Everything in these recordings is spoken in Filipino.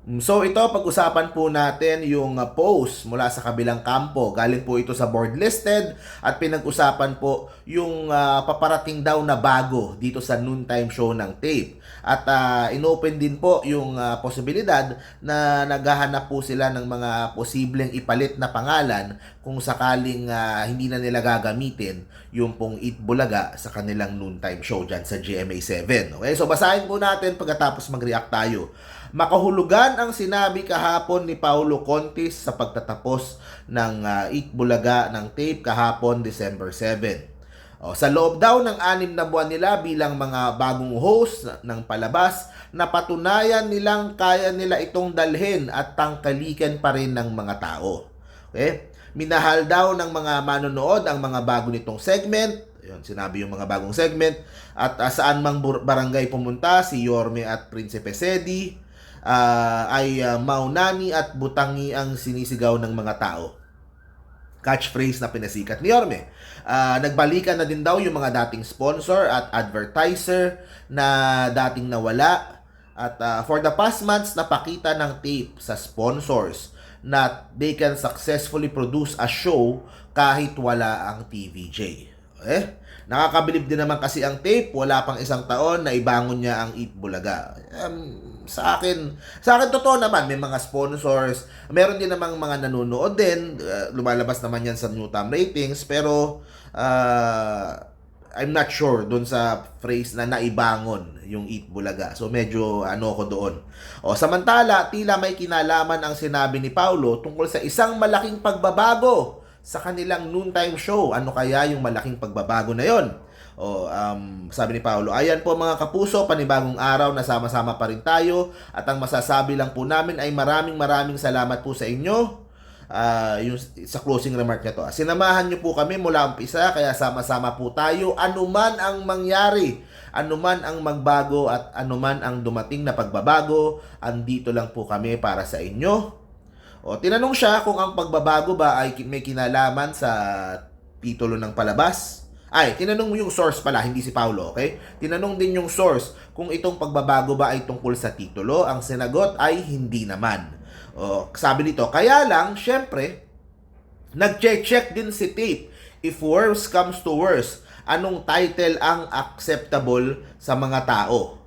So ito, pag-usapan po natin yung uh, post mula sa kabilang kampo. Galing po ito sa board listed at pinag-usapan po yung uh, paparating daw na bago dito sa noontime show ng tape. At uh, inopen din po yung uh, posibilidad na naghahanap po sila ng mga posibleng ipalit na pangalan kung sakaling uh, hindi na nila gagamitin yung pong Eat Bulaga sa kanilang noontime show dyan sa GMA7. Okay, so basahin po natin pagkatapos mag-react tayo. Makahulugan ang sinabi kahapon ni Paulo Contis sa pagtatapos ng uh, Eat Bulaga ng tape kahapon December 7. O, sa loob daw ng anim na buwan nila bilang mga bagong host ng palabas, napatunayan nilang kaya nila itong dalhin at tangkalikan pa rin ng mga tao. Okay? Minahal daw ng mga manonood ang mga bago nitong segment. Yun, sinabi yung mga bagong segment. At uh, saan mang barangay pumunta, si Yorme at Prinsipe Sedi, uh, ay uh, maunani at butangi ang sinisigaw ng mga tao catchphrase na pinasikat ni Yorme. Uh, nagbalikan na din daw yung mga dating sponsor at advertiser na dating nawala. At uh, for the past months, napakita ng tape sa sponsors na they can successfully produce a show kahit wala ang TVJ. Eh, nakakabilib din naman kasi ang tape, wala pang isang taon na ibangon niya ang Eat Bulaga. Um, sa akin, sa akin totoo naman, may mga sponsors, meron din namang mga nanonood din, uh, lumalabas naman yan sa new time ratings, pero uh, I'm not sure doon sa phrase na naibangon yung Eat Bulaga. So medyo ano ko doon. O samantala, tila may kinalaman ang sinabi ni Paulo tungkol sa isang malaking pagbabago sa kanilang noontime show. Ano kaya yung malaking pagbabago na yon? O um, sabi ni Paulo, ayan po mga kapuso, panibagong araw na sama-sama pa rin tayo at ang masasabi lang po namin ay maraming maraming salamat po sa inyo. Uh, yung, sa closing remark niya to. Sinamahan niyo po kami mula umpisa kaya sama-sama po tayo anuman ang mangyari, anuman ang magbago at anuman ang dumating na pagbabago, andito lang po kami para sa inyo. O tinanong siya kung ang pagbabago ba ay may kinalaman sa titulo ng palabas. Ay, tinanong mo yung source pala, hindi si Paulo, okay? Tinanong din yung source kung itong pagbabago ba ay tungkol sa titulo. Ang sinagot ay hindi naman. O, sabi nito, kaya lang, syempre, nag-check din si Tape. If worse comes to worse, anong title ang acceptable sa mga tao?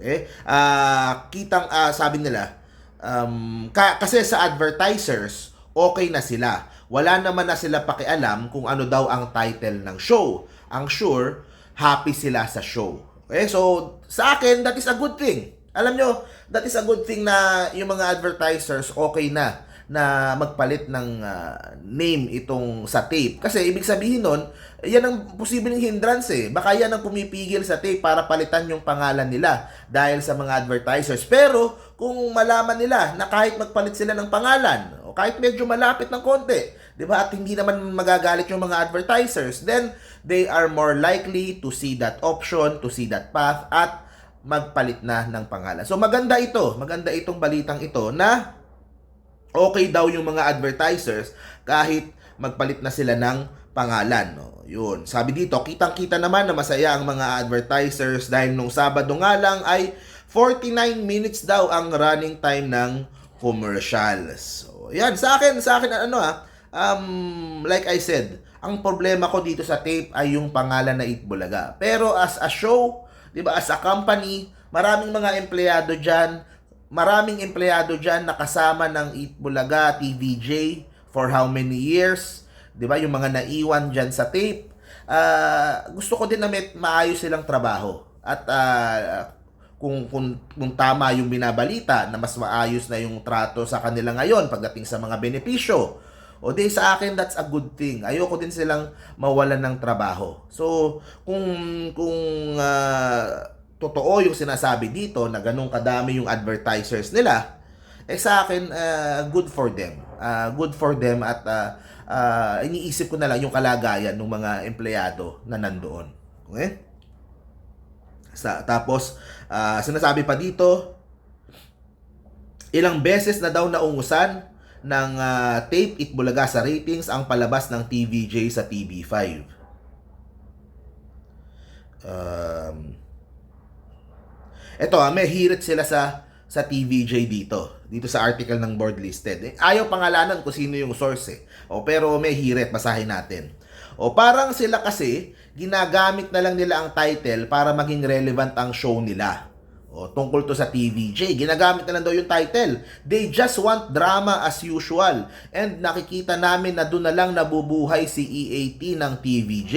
Okay? Uh, kitang, uh, sabi nila, um, ka- kasi sa advertisers, okay na sila. Wala naman na sila pakialam kung ano daw ang title ng show. Ang sure, happy sila sa show. Okay, so sa akin, that is a good thing. Alam nyo, that is a good thing na yung mga advertisers okay na na magpalit ng uh, name itong sa tape. Kasi ibig sabihin nun, yan ang posibleng hindrance eh. Baka yan ang pumipigil sa tape para palitan yung pangalan nila dahil sa mga advertisers. Pero kung malaman nila na kahit magpalit sila ng pangalan o kahit medyo malapit ng konti, 'di ba? At hindi naman magagalit yung mga advertisers, then they are more likely to see that option, to see that path at magpalit na ng pangalan. So maganda ito, maganda itong balitang ito na okay daw yung mga advertisers kahit magpalit na sila ng pangalan. No? Yun. Sabi dito, kitang-kita naman na masaya ang mga advertisers dahil nung Sabado nga lang ay 49 minutes daw ang running time ng commercials. So, yan. Sa akin, sa akin, ano ha, um, like I said, ang problema ko dito sa tape ay yung pangalan na Itbulaga. Pero as a show, di ba, as a company, maraming mga empleyado dyan, maraming empleyado dyan nakasama ng Eat Bulaga, TVJ, for how many years, di ba, yung mga naiwan dyan sa tape. Uh, gusto ko din na may, maayos silang trabaho. At uh, kung, kung, kung tama yung binabalita na mas maayos na yung trato sa kanila ngayon pagdating sa mga benepisyo. O di sa akin that's a good thing. Ayoko din silang mawalan ng trabaho. So kung kung uh, totoo yung sinasabi dito na ganun kadami yung advertisers nila, eh sa akin, uh, good for them. Uh, good for them at uh, uh, iniisip ko na lang yung kalagayan ng mga empleyado na nandoon. Okay? Sa, tapos, uh, sinasabi pa dito, ilang beses na daw naungusan ng uh, tape Itbulaga sa ratings ang palabas ng TVJ sa TV5. Um, ito ah, may hirit sila sa sa TVJ dito. Dito sa article ng board listed. Eh, ayaw pangalanan kung sino yung source eh. O, pero may hirit, basahin natin. O parang sila kasi, ginagamit na lang nila ang title para maging relevant ang show nila. O, tungkol to sa TVJ. Ginagamit na lang daw yung title. They just want drama as usual. And nakikita namin na doon na lang nabubuhay si EAT ng TVJ.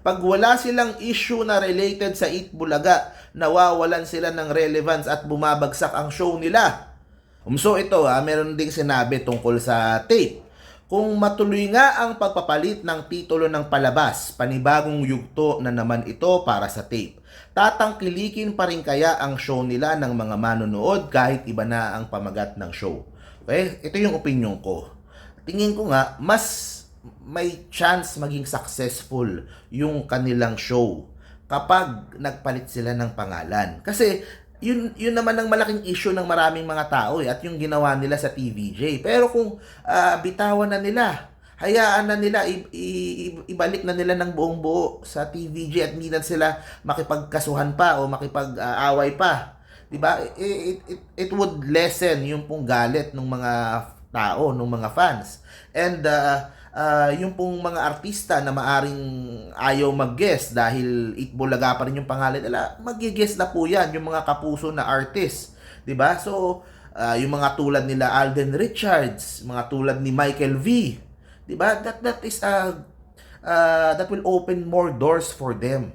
Pag wala silang issue na related sa Eat Bulaga, nawawalan sila ng relevance at bumabagsak ang show nila. Um, so ito ha, meron ding sinabi tungkol sa tape. Kung matuloy nga ang pagpapalit ng titulo ng palabas, panibagong yugto na naman ito para sa tape. Tatangkilikin pa rin kaya ang show nila ng mga manonood kahit iba na ang pamagat ng show. Okay? Ito yung opinion ko. Tingin ko nga, mas may chance maging successful yung kanilang show kapag nagpalit sila ng pangalan. Kasi yun yun naman ang malaking issue ng maraming mga tao eh, at yung ginawa nila sa TVJ. Pero kung ah, bitawan na nila, hayaan na nila i- i- ibalik na nila ng buong buo sa TVJ at hindi na sila makipagkasuhan pa o makipag-away pa. 'Di ba? It, it, it would lessen yung pong galit ng mga tao, ng mga fans. And uh, uh, yung pong mga artista na maaring ayaw mag-guest dahil Itbulaga pa rin yung pangalan nila, mag-guest na po yan, yung mga kapuso na artist. ba So, uh, yung mga tulad nila Alden Richards, mga tulad ni Michael V. 'Di ba That, that is a uh, that will open more doors for them.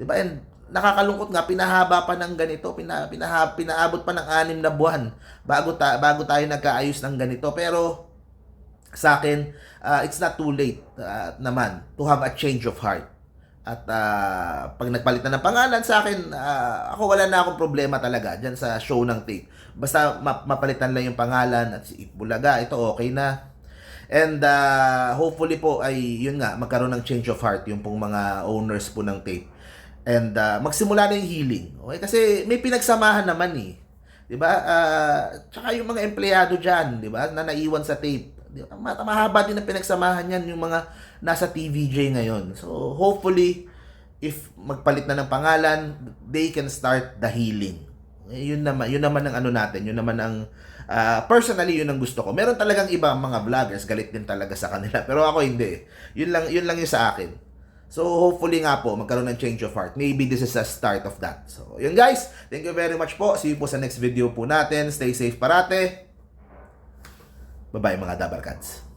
'Di ba And nakakalungkot nga pinahaba pa ng ganito, pina, pinaha, pinaabot pa ng anim na buwan bago ta, bago tayo nagkaayos ng ganito. Pero sa akin, uh, it's not too late uh, naman to have a change of heart. At uh, pag nagpalit na ng pangalan sa akin, uh, ako wala na akong problema talaga dyan sa show ng tape. Basta ma- mapalitan lang yung pangalan at si Bulaga, ito okay na. And uh, hopefully po ay yun nga, magkaroon ng change of heart yung pong mga owners po ng tape. And uh, magsimula na yung healing. Okay? Kasi may pinagsamahan naman eh. 'Di ba? Uh, tsaka yung mga empleyado diyan, 'di ba? Na naiwan sa tape. Di ba? Ma- Mahaba din ang pinagsamahan yan yung mga nasa TVJ ngayon. So hopefully if magpalit na ng pangalan, they can start the healing. Eh, Yun naman, yun naman ang ano natin, yun naman ang ah, personally yun ang gusto ko. Meron talagang iba mga vloggers galit din talaga sa kanila, pero ako hindi. Yun lang yun lang yung sa akin. So hopefully nga po magkaroon ng change of heart. Maybe this is a start of that. So yun guys, thank you very much po. See you po sa next video po natin. Stay safe parate. Bye-bye mga Dabarkads.